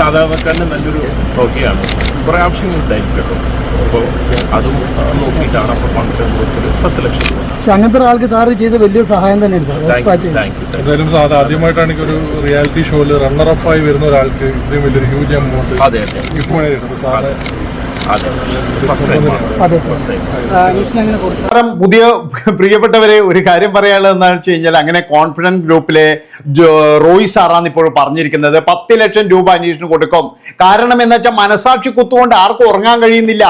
സാധാരണക്കാരന് നല്ലൊരു ഹോക്കിയാണ് കുറേ ആവശ്യങ്ങൾ ഉണ്ടായിരിക്കും കേട്ടോ. അപ്പോൾ അതും നോക്കിയിട്ടാണ് അപ്പോൾ ഫണ്ട് ഒരു പത്ത് ലക്ഷം രൂപ. പക്ഷെ അങ്ങനത്തെ ഒരാൾക്ക് സാർ ചെയ്ത വലിയ സഹായം തന്നെയാണ് സാർ. താങ്ക് യു എന്തായാലും ആദ്യമായിട്ടാണ് ഒരു റിയാലിറ്റി ഷോയിൽ റണ്ണർ റണ്ണറപ്പായി വരുന്ന ഒരാൾക്ക് ഇത്രയും വലിയൊരു ഹ്യൂജ് എമൗണ്ട് അതെ അതെ. മണി സാറ് പുതിയ പ്രിയപ്പെട്ടവരെ ഒരു കാര്യം പറയാനുള്ളത് എന്താണെന്ന് വെച്ച് കഴിഞ്ഞാൽ അങ്ങനെ കോൺഫിഡൻസ് ഗ്രൂപ്പിലെ റോയ് സാറാണ് ഇപ്പോൾ പറഞ്ഞിരിക്കുന്നത്. പത്ത് ലക്ഷം രൂപ അന്വേഷണം കൊടുക്കും. കാരണം എന്ന് വെച്ചാൽ മനസാക്ഷി കുത്തുകൊണ്ട് ആർക്കും ഉറങ്ങാൻ കഴിയുന്നില്ല.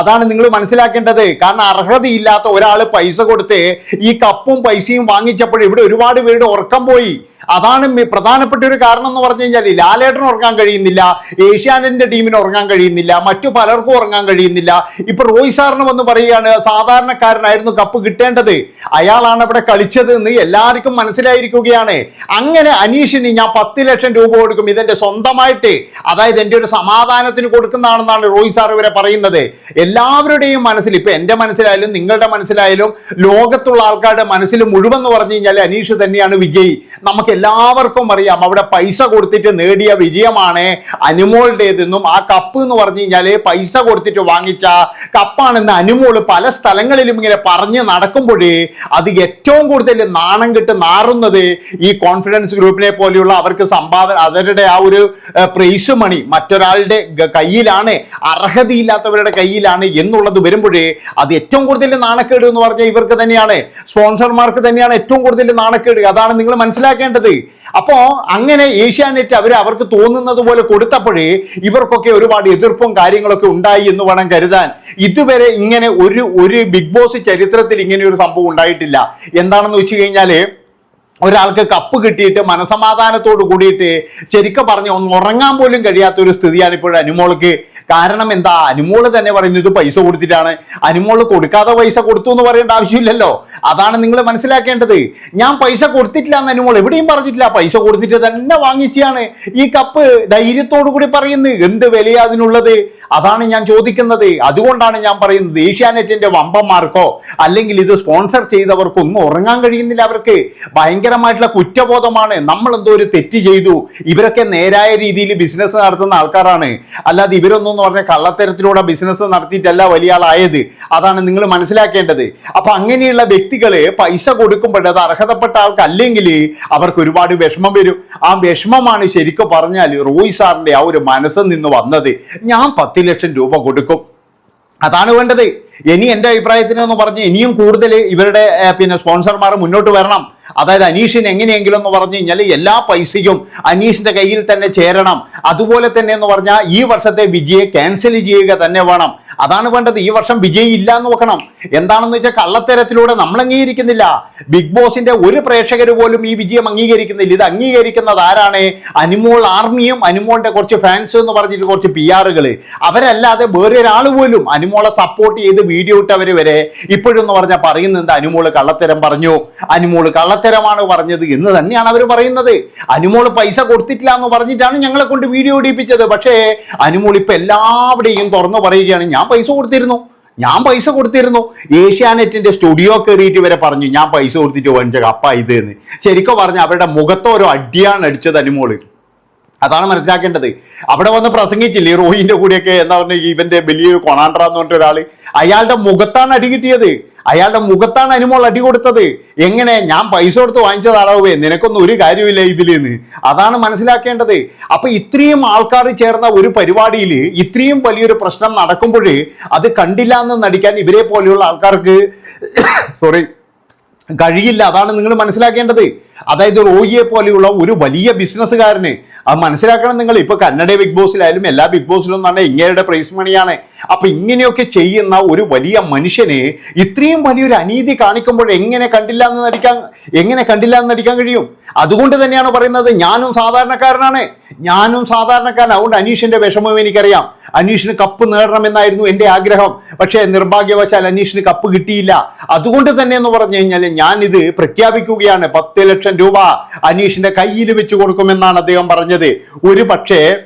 അതാണ് നിങ്ങൾ മനസ്സിലാക്കേണ്ടത്. കാരണം അർഹതയില്ലാത്ത ഒരാൾ പൈസ കൊടുത്ത് ഈ കപ്പും പൈസയും വാങ്ങിച്ചപ്പോൾ ഇവിടെ ഒരുപാട് പേരുടെ ഉറക്കം പോയി. അതാണ് പ്രധാനപ്പെട്ട ഒരു കാരണം എന്ന് പറഞ്ഞു കഴിഞ്ഞാൽ ലാലേട്ടന് ഉറങ്ങാൻ കഴിയുന്നില്ല ഏഷ്യാനെറ്റിന്റെ ടീമിന് ഉറങ്ങാൻ കഴിയുന്നില്ല മറ്റു പലർക്കും ഉറങ്ങാൻ കഴിയുന്നില്ല. ഇപ്പൊ റോയ് സാറിന് വന്ന് പറയുകയാണ് സാധാരണക്കാരനായിരുന്നു കപ്പ് കിട്ടേണ്ടത്. അയാളാണ് അവിടെ കളിച്ചത് എന്ന് എല്ലാവർക്കും മനസ്സിലായിരിക്കുകയാണ്. അങ്ങനെ അനീഷിന് ഞാൻ പത്ത് ലക്ഷം രൂപ കൊടുക്കും ഇതെന്റെ സ്വന്തമായിട്ട്. അതായത് എന്റെ ഒരു സമാധാനത്തിന് കൊടുക്കുന്നതാണെന്നാണ് റോയ് സാർ ഇവരെ പറയുന്നത്. എല്ലാവരുടെയും മനസ്സിൽ ഇപ്പൊ എന്റെ മനസ്സിലായാലും നിങ്ങളുടെ മനസ്സിലായാലും ലോകത്തുള്ള ആൾക്കാരുടെ മനസ്സിൽ മുഴുവൻ എന്ന് പറഞ്ഞു കഴിഞ്ഞാൽ അനീഷ് തന്നെയാണ് വിജയി. നമുക്ക് എല്ലാവർക്കും അറിയാം. അവിടെ പൈസ കൊടുത്തിട്ട് നേടിയ വിജയമാണ് അനുമോളുടേതെന്നും ആ കപ്പ് എന്ന് പറഞ്ഞു കഴിഞ്ഞാൽ പൈസ കൊടുത്തിട്ട് വാങ്ങിച്ച കപ്പാണെന്ന് അനുമോൾ പല സ്ഥലങ്ങളിലും ഇങ്ങനെ പറഞ്ഞ് നടക്കുമ്പോഴേ അത് ഏറ്റവും കൂടുതൽ നാണം കെട്ട് നാറുന്നത് ഈ കോൺഫിഡൻസ് ഗ്രൂപ്പിനെ പോലെയുള്ള അവർക്ക് സംഭാവന അവരുടെ ആ ഒരു പ്രൈസ് മണി മറ്റൊരാളുടെ കയ്യിലാണ് അർഹതയില്ലാത്തവരുടെ കയ്യിലാണ് എന്നുള്ളത് വരുമ്പോഴേ അത് ഏറ്റവും കൂടുതൽ നാണക്കേട് എന്ന് പറഞ്ഞാൽ ഇവർക്ക് തന്നെയാണ്. സ്പോൺസർമാർക്ക് തന്നെയാണ് ഏറ്റവും കൂടുതൽ നാണക്കേട്. അതാണ് നിങ്ങൾ മനസ്സിലാക്കേണ്ടത് അപ്പോ അങ്ങനെ ഏഷ്യാനെറ്റ് അവർ അവർക്ക് തോന്നുന്നത് പോലെ കൊടുത്തപ്പോഴേ ഇവർക്കൊക്കെ ഒരുപാട് എതിർപ്പും കാര്യങ്ങളൊക്കെ ഉണ്ടായി എന്ന് വേണം കരുതാൻ. ഇതുവരെ ഇങ്ങനെ ഒരു ഒരു ബിഗ് ബോസ് ചരിത്രത്തിൽ ഇങ്ങനെ ഒരു സംഭവം ഉണ്ടായിട്ടില്ല. എന്താണെന്ന് വെച്ച് കഴിഞ്ഞാൽ ഒരാൾക്ക് കപ്പ് കിട്ടിയിട്ട് മനസമാധാനത്തോട് കൂടിയിട്ട് ശരിക്കും പറഞ്ഞ ഒന്ന് ഉറങ്ങാൻ പോലും കഴിയാത്ത ഒരു സ്ഥിതിയാണ് ഇപ്പോൾ അനുമോൾക്ക്. കാരണം എന്താ? അനുമോൾ തന്നെ പറയുന്നത് പൈസ കൊടുത്തിട്ടാണ്. അനുമോൾ കൊടുക്കാതെ പൈസ കൊടുത്തു എന്ന് പറയേണ്ട ആവശ്യമില്ലല്ലോ. അതാണ് നിങ്ങൾ മനസ്സിലാക്കേണ്ടത്. ഞാൻ പൈസ കൊടുത്തിട്ടില്ല എന്ന് അനുമോൾ എവിടെയും പറഞ്ഞിട്ടില്ല. പൈസ കൊടുത്തിട്ട് തന്നെ വാങ്ങിച്ചാണ് ഈ കപ്പ് ധൈര്യത്തോടു കൂടി പറയുന്നത് എന്ത് വിലയാ അതിനുള്ളത്? അതാണ് ഞാൻ ചോദിക്കുന്നത്. അതുകൊണ്ടാണ് ഞാൻ പറയുന്നത് ഏഷ്യാനെറ്റിന്റെ വമ്പന്മാർക്കോ അല്ലെങ്കിൽ ഇത് സ്പോൺസർ ചെയ്തവർക്കോ ഒന്നും ഉറങ്ങാൻ കഴിയുന്നില്ല അവർക്ക്. ഭയങ്കരമായിട്ടുള്ള കുറ്റബോധമാണ്. നമ്മൾ എന്തോ ഒരു തെറ്റ് ചെയ്തു. ഇവരൊക്കെ നേരായ രീതിയിൽ ബിസിനസ് നടത്തുന്ന ആൾക്കാരാണ്. അല്ലാതെ ഇവരൊന്നും എന്ന് പറഞ്ഞാൽ കള്ളത്തരത്തിലൂടെ ബിസിനസ് നടത്തിയിട്ടല്ല വലിയ ആളായത്. അതാണ് നിങ്ങൾ മനസ്സിലാക്കേണ്ടത്. അപ്പൊ അങ്ങനെയുള്ള വ്യക്തികൾ പൈസ കൊടുക്കുമ്പോൾ അത് അർഹതപ്പെട്ട ആൾക്കല്ലെങ്കിൽ അവർക്ക് ഒരുപാട് വിഷമം വരും. ആ വിഷമമാണ് ശരിക്കും പറഞ്ഞാൽ റോയ് സാറിന്റെ ആ ഒരു മനസ്സിൽ നിന്ന് വന്നത്. ഞാൻ പത്ത് ലക്ഷം രൂപ കൊടുക്കും. അതാണ് വേണ്ടത്. ഇനി എന്റെ അഭിപ്രായത്തിന് എന്ന് പറഞ്ഞ് ഇനിയും കൂടുതൽ ഇവരുടെ പിന്നെ സ്പോൺസർമാർ മുന്നോട്ട് വരണം. അതായത് അനീഷിന് എങ്ങനെയെങ്കിലും എന്ന് പറഞ്ഞു കഴിഞ്ഞാൽ എല്ലാ പൈസയും അനീഷിന്റെ കയ്യിൽ തന്നെ ചേരണം. അതുപോലെ തന്നെ എന്ന് പറഞ്ഞാൽ ഈ വർഷത്തെ വിജയെ ക്യാൻസൽ ചെയ്യുക തന്നെ വേണം. അതാണ് വേണ്ടത്. ഈ വർഷം വിജയി ഇല്ല എന്ന് നോക്കണം. എന്താണെന്ന് വെച്ചാൽ കള്ളത്തരത്തിലൂടെ നമ്മൾ അംഗീകരിക്കുന്നില്ല. ബിഗ് ബോസിന്റെ ഒരു പ്രേക്ഷകർ പോലും ഈ വിജയം അംഗീകരിക്കുന്നില്ല. ഇത് അംഗീകരിക്കുന്നത് ആരാണ്? അനുമോൾ ആർമിയും അനുമോളിന്റെ കുറച്ച് ഫാൻസ് എന്ന് പറഞ്ഞിട്ട് കുറച്ച് പി ആറുകൾ അവരല്ലാതെ വേറെ ഒരാൾ പോലും അനുമോളെ സപ്പോർട്ട് ചെയ്ത് വീഡിയോ ഇട്ടവർ വരെ ഇപ്പോഴെന്ന് പറഞ്ഞാൽ പറയുന്നത് അനുമോൾ കള്ളത്തരം പറഞ്ഞു. അനുമോൾ കള്ളത്തരമാണ് പറഞ്ഞത് എന്ന് തന്നെയാണ് അവർ പറയുന്നത്. അനുമോൾ പൈസ കൊടുത്തിട്ടില്ല എന്ന് പറഞ്ഞിട്ടാണ് ഞങ്ങളെ കൊണ്ട് വീഡിയോ ഇടിപ്പിച്ചത്. പക്ഷേ അനുമോൾ ഇപ്പൊ എല്ലാവരുടെയും തുറന്നു പറയുകയാണ്. ഞാൻ പൈസ കൊടുത്തിരുന്നു. ഞാൻ പൈസ കൊടുത്തിരുന്നു. ഏഷ്യാനെറ്റിന്റെ സ്റ്റുഡിയോ കയറിയിട്ട് ഇവരെ പറഞ്ഞു ഞാൻ പൈസ കൊടുത്തിട്ട് വാങ്ങിച്ച കപ്പ ഇത് എന്ന് ശരിക്കും പറഞ്ഞ അവരുടെ മുഖത്തോരോ അടിയാണ് അടിച്ചത് അനുമോൾ. അതാണ് മനസ്സിലാക്കേണ്ടത്. അവിടെ വന്ന് പ്രസംഗിച്ചില്ലേ റോഹിന്റെ കൂടെയൊക്കെ എന്താ പറഞ്ഞ ഇവന്റെ വലിയ കൊണാണ്ട്ര എന്ന് പറഞ്ഞ ഒരാൾ? അയാളുടെ മുഖത്താണ് അടി കിട്ടിയത്. അയാളുടെ മുഖത്താണ് അനുമോൾ അടി കൊടുത്തത്. എങ്ങനെ? ഞാൻ പൈസ കൊടുത്ത് വാങ്ങിച്ചതാണാവേ നിനക്കൊന്നും ഒരു കാര്യമില്ല ഇതിലെന്ന്. അതാണ് മനസ്സിലാക്കേണ്ടത്. അപ്പൊ ഇത്രയും ആൾക്കാർ ചേർന്ന ഒരു പരിപാടിയിൽ ഇത്രയും വലിയൊരു പ്രശ്നം നടക്കുമ്പോൾ അത് കണ്ടില്ല എന്ന് നടിക്കാൻ ഇവരെ പോലെയുള്ള ആൾക്കാർക്ക് സോറി കഴിയില്ല. അതാണ് നിങ്ങൾ മനസ്സിലാക്കേണ്ടത്. അതായത് റോയിയെ പോലെയുള്ള ഒരു വലിയ ബിസിനസ്സുകാരന് അത് മനസ്സിലാക്കണം നിങ്ങൾ. ഇപ്പൊ കന്നഡ ബിഗ് ബോസിലായാലും എല്ലാ ബിഗ് ബോസിലും എന്ന് പറഞ്ഞാൽ ഇങ്ങയുടെ പ്രൈസ് മണിയാണ്. അപ്പൊ ഇങ്ങനെയൊക്കെ ചെയ്യുന്ന ഒരു വലിയ മനുഷ്യനെ ഇത്രയും വലിയൊരു അനീതി കാണിക്കുമ്പോൾ എങ്ങനെ കണ്ടില്ല എന്ന് നടിക്കാൻ എങ്ങനെ കണ്ടില്ല എന്ന് നടിക്കാൻ കഴിയും? അതുകൊണ്ട് തന്നെയാണ് പറയുന്നത് ഞാനും സാധാരണക്കാരനാണ്. ഞാനും സാധാരണക്കാരൻ അതുകൊണ്ട് അനീഷിന്റെ വിഷമവും എനിക്കറിയാം. അനീഷിന് കപ്പ് നേടണമെന്നായിരുന്നു എന്റെ ആഗ്രഹം. പക്ഷേ നിർഭാഗ്യവശാൽ അനീഷിന് കപ്പ് കിട്ടിയില്ല. അതുകൊണ്ട് തന്നെ എന്ന് പറഞ്ഞു കഴിഞ്ഞാൽ ഞാൻ ഇത് പ്രഖ്യാപിക്കുകയാണ്. പത്ത് ലക്ഷം രൂപ അനീഷിന്റെ കയ്യിൽ വെച്ച് കൊടുക്കുമെന്നാണ് അദ്ദേഹം പറഞ്ഞത്. ഒരു പക്ഷേ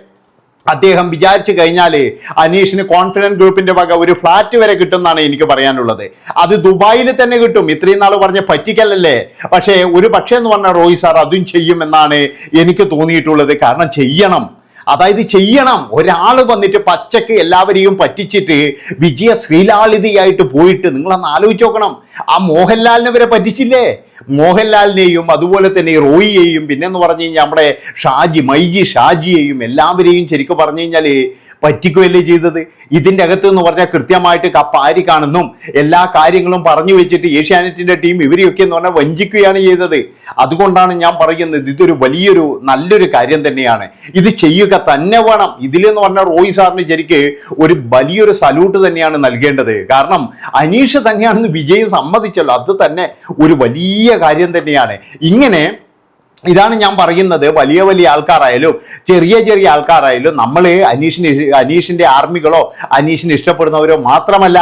അദ്ദേഹം വിചാരിച്ചു കഴിഞ്ഞാൽ അനീഷിന് കോൺഫിഡൻസ് ഗ്രൂപ്പിന്റെ വക ഒരു ഫ്ലാറ്റ് വരെ കിട്ടുമെന്നാണ് എനിക്ക് പറയാനുള്ളത്. അത് ദുബായിൽ തന്നെ കിട്ടും. ഇത്രയും നാൾ പറഞ്ഞ പറ്റിക്കലല്ലേ? പക്ഷേ ഒരു പക്ഷേ എന്ന് പറഞ്ഞ റോയ് സാർ അതും ചെയ്യുമെന്നാണ് എനിക്ക് തോന്നിയിട്ടുള്ളത്. കാരണം ചെയ്യണം. അതായത് ചെയ്യണം. ഒരാൾ വന്നിട്ട് പച്ചക്ക് എല്ലാവരെയും പറ്റിച്ചിട്ട് വിജയ ശ്രീലാളിതയായിട്ട് പോയിട്ട് നിങ്ങളൊന്ന് ആലോചിച്ച് നോക്കണം. ആ മോഹൻലാലിനെ വരെ പറ്റിച്ചില്ലേ? മോഹൻലാലിനെയും അതുപോലെ തന്നെ റോയിയെയും പിന്നെന്ന് പറഞ്ഞു കഴിഞ്ഞാൽ നമ്മുടെ ഷാജി മൈജി ഷാജിയെയും എല്ലാവരെയും ശരിക്കും പറഞ്ഞു കഴിഞ്ഞാൽ പറ്റിക്കുകയല്ലേ ചെയ്തത്? ഇതിന്റെ അകത്ത് എന്ന് പറഞ്ഞാൽ കൃത്യമായിട്ട് കപ്പാരി കാണുന്നും. എല്ലാ കാര്യങ്ങളും പറഞ്ഞു വെച്ചിട്ട് ഏഷ്യാനെറ്റിന്റെ ടീം ഇവരെയൊക്കെ എന്ന് പറഞ്ഞാൽ വഞ്ചിക്കുകയാണ് ചെയ്തത്. അതുകൊണ്ടാണ് ഞാൻ പറയുന്നത് ഇതൊരു വലിയൊരു നല്ലൊരു കാര്യം തന്നെയാണ്. ഇത് ചെയ്യുക തന്നെ വേണം. ഇതിലെന്ന് പറഞ്ഞാൽ റോയ് സാറിന് ശരിക്ക് ഒരു വലിയൊരു സല്യൂട്ട് തന്നെയാണ് നൽകേണ്ടത്. കാരണം അനീഷ് തന്നെയാണെന്ന് വിജയം സമ്മതിച്ചല്ലോ. അത് തന്നെ ഒരു വലിയ കാര്യം തന്നെയാണ്. ഇങ്ങനെ ഇതാണ് ഞാൻ പറയുന്നത്. വലിയ വലിയ ആൾക്കാരായാലും ചെറിയ ചെറിയ ആൾക്കാരായാലും നമ്മൾ അനീഷിന് അനീഷിന്റെ ആർമികളോ അനീഷിനെ ഇഷ്ടപ്പെടുന്നവരോ മാത്രമല്ല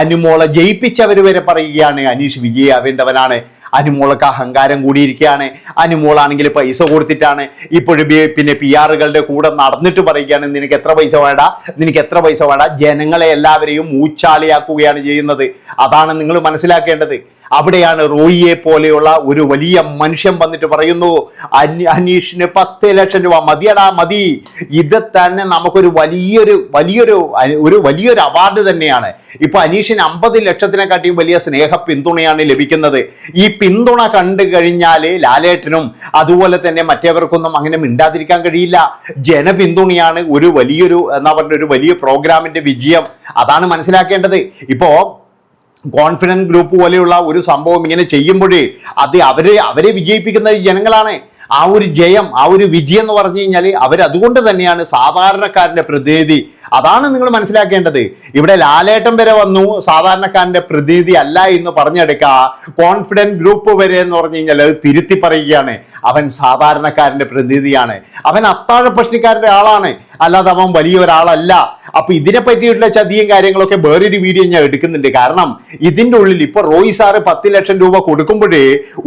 അനുമോളെ ജയിപ്പിച്ചവർ വരെ പറയുകയാണ് അനീഷ് വിജയാവേണ്ടവനാണ്. അനുമോളൊക്കെ അഹങ്കാരം കൂടിയിരിക്കുകയാണ്. അനുമോളാണെങ്കിൽ പൈസ കൊടുത്തിട്ടാണ് ഇപ്പോഴും പിന്നെ പി ആറുകളുടെ കൂടെ നടന്നിട്ട് പറയുകയാണ് നിനക്ക് എത്ര പൈസ വേണ്ട നിനക്ക് എത്ര പൈസ വേണ്ട ജനങ്ങളെ എല്ലാവരെയും മൂച്ചാളിയാക്കുകയാണ് ചെയ്യുന്നത്. അതാണ് നിങ്ങൾ മനസ്സിലാക്കേണ്ടത്. അവിടെയാണ് റോയിയെ പോലെയുള്ള ഒരു വലിയ മനുഷ്യൻ വന്നിട്ട് പറയുന്നു അനീഷിന് പത്ത് ലക്ഷം രൂപ മതിയടാ മതി. ഇത് തന്നെ നമുക്കൊരു വലിയൊരു വലിയൊരു ഒരു വലിയൊരു അവാർഡ് തന്നെയാണ്. ഇപ്പൊ അനീഷിന് അമ്പത് ലക്ഷത്തിനെക്കാട്ടിയും വലിയ സ്നേഹ പിന്തുണയാണ് ലഭിക്കുന്നത്. ഈ പിന്തുണ കണ്ടു കഴിഞ്ഞാൽ ലാലേട്ടനും അതുപോലെ തന്നെ മറ്റേവർക്കൊന്നും അങ്ങനെ മിണ്ടാതിരിക്കാൻ കഴിയില്ല. ജനപിന്തുണയാണ് ഒരു വലിയൊരു എന്താ പറഞ്ഞ ഒരു വലിയ പ്രോഗ്രാമിന്റെ വിജയം. അതാണ് മനസ്സിലാക്കേണ്ടത്. ഇപ്പോ കോൺഫിഡൻസ് ഗ്രൂപ്പ് പോലെയുള്ള ഒരു സംഭവം ഇങ്ങനെ ചെയ്യുമ്പോഴേ അത് അവരെ അവരെ വിജയിപ്പിക്കുന്ന ജനങ്ങളാണ്. ആ ഒരു ജയം ആ ഒരു വിജയം എന്ന് പറഞ്ഞു കഴിഞ്ഞാൽ അവരതുകൊണ്ട് തന്നെയാണ് സാധാരണക്കാരന്റെ പ്രതിനിധി. അതാണ് നിങ്ങൾ മനസ്സിലാക്കേണ്ടത്. ഇവിടെ ലാലേട്ടം വരെ വന്നു സാധാരണക്കാരന്റെ പ്രതിനിധി അല്ല എന്ന് പറഞ്ഞെടുക്കുക. കോൺഫിഡൻസ് ഗ്രൂപ്പ് വരെ എന്ന് പറഞ്ഞു കഴിഞ്ഞാൽ അത് തിരുത്തി പറയുകയാണ്. അവൻ സാധാരണക്കാരന്റെ പ്രതിനിധിയാണ്. അവൻ അത്താഴ പക്ഷിക്കാരുടെ ആളാണ്. അല്ലാതെ അവൻ വലിയ ഒരാളല്ല. അപ്പൊ ഇതിനെ പറ്റിയിട്ടുള്ള ചതിയും കാര്യങ്ങളൊക്കെ വേറൊരു വീഡിയോ ഞാൻ എടുക്കുന്നുണ്ട്. കാരണം ഇതിന്റെ ഉള്ളിൽ ഇപ്പൊ റോയി സാറ് പത്ത് ലക്ഷം രൂപ കൊടുക്കുമ്പോഴേ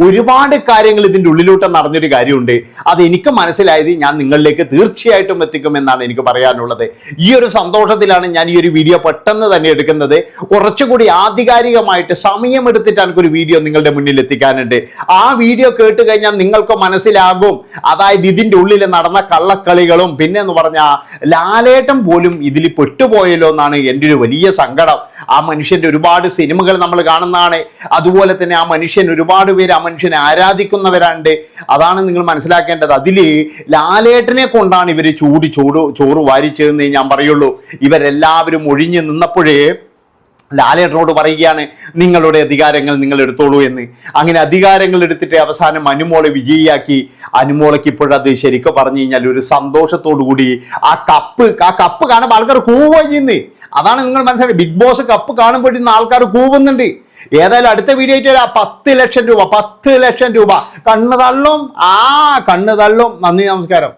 ഒരുപാട് കാര്യങ്ങൾ ഇതിന്റെ ഉള്ളിലോട്ട് നടന്നൊരു കാര്യമുണ്ട്. അത് എനിക്ക് മനസ്സിലായത് ഞാൻ നിങ്ങളിലേക്ക് തീർച്ചയായിട്ടും എത്തിക്കും എന്നാണ് എനിക്ക് പറയാനുള്ളത്. ഈ ഒരു സന്തോഷത്തിലാണ് ഞാൻ ഈ ഒരു വീഡിയോ പെട്ടെന്ന് തന്നെ എടുക്കുന്നത്. കുറച്ചുകൂടി ആധികാരികമായിട്ട് സമയമെടുത്തിട്ട് എനിക്കൊരു വീഡിയോ നിങ്ങളുടെ മുന്നിൽ എത്തിക്കാനുണ്ട്. ആ വീഡിയോ കേട്ട് കഴിഞ്ഞാൽ നിങ്ങൾക്ക് മനസ്സിലാകും. അതായത് ഇതിന്റെ ഉള്ളിൽ നടന്ന കള്ളക്കളികളും പിന്നെ എന്ന് പറഞ്ഞാൽ ലാലേട്ടം പോലും ഇതിൽ പെട്ടുപോയല്ലോ എന്നാണ് എന്റെ ഒരു വലിയ സങ്കടം. ആ മനുഷ്യന്റെ ഒരുപാട് സിനിമകൾ നമ്മൾ കാണുന്നതാണ്. അതുപോലെ തന്നെ ആ മനുഷ്യൻ ഒരുപാട് പേര് ആ മനുഷ്യനെ ആരാധിക്കുന്നവരാണ്ട്. അതാണ് നിങ്ങൾ മനസ്സിലാക്കേണ്ടത്. അതിൽ ലാലേട്ടനെ കൊണ്ടാണ് ഇവർ ചൂടി ചൂട് ചോറ് വാരിച്ചതെന്ന് ഞാൻ പറയുള്ളൂ. ഇവരെല്ലാവരും ഒഴിഞ്ഞു നിന്നപ്പോഴേ ലാലേട്ടനോട് പറയുകയാണ് നിങ്ങളുടെ അധികാരങ്ങൾ നിങ്ങൾ എടുത്തോളൂ എന്ന്. അങ്ങനെ അധികാരങ്ങൾ എടുത്തിട്ട് അവസാനം അനുമോളെ വിജയിയാക്കി. അനുമോളയ്ക്ക് ഇപ്പോഴത് ശരിക്കും പറഞ്ഞു കഴിഞ്ഞാൽ ഒരു സന്തോഷത്തോടു കൂടി ആ കപ്പ് ആ കപ്പ് കാണുമ്പോൾ ആൾക്കാർ ചെയ്യുന്നേ. അതാണ് നിങ്ങൾ മനസ്സിലായി ബിഗ് ബോസ് കപ്പ് കാണുമ്പോൾ ആൾക്കാർ കൂവുന്നുണ്ട്. ഏതായാലും അടുത്ത വീഡിയോ ആയിട്ട് വരാം. പത്ത് ലക്ഷം രൂപ പത്ത് ലക്ഷം രൂപ. കണ്ണ് തള്ളും. ആ കണ്ണ് തള്ളും. നന്ദി നമസ്കാരം.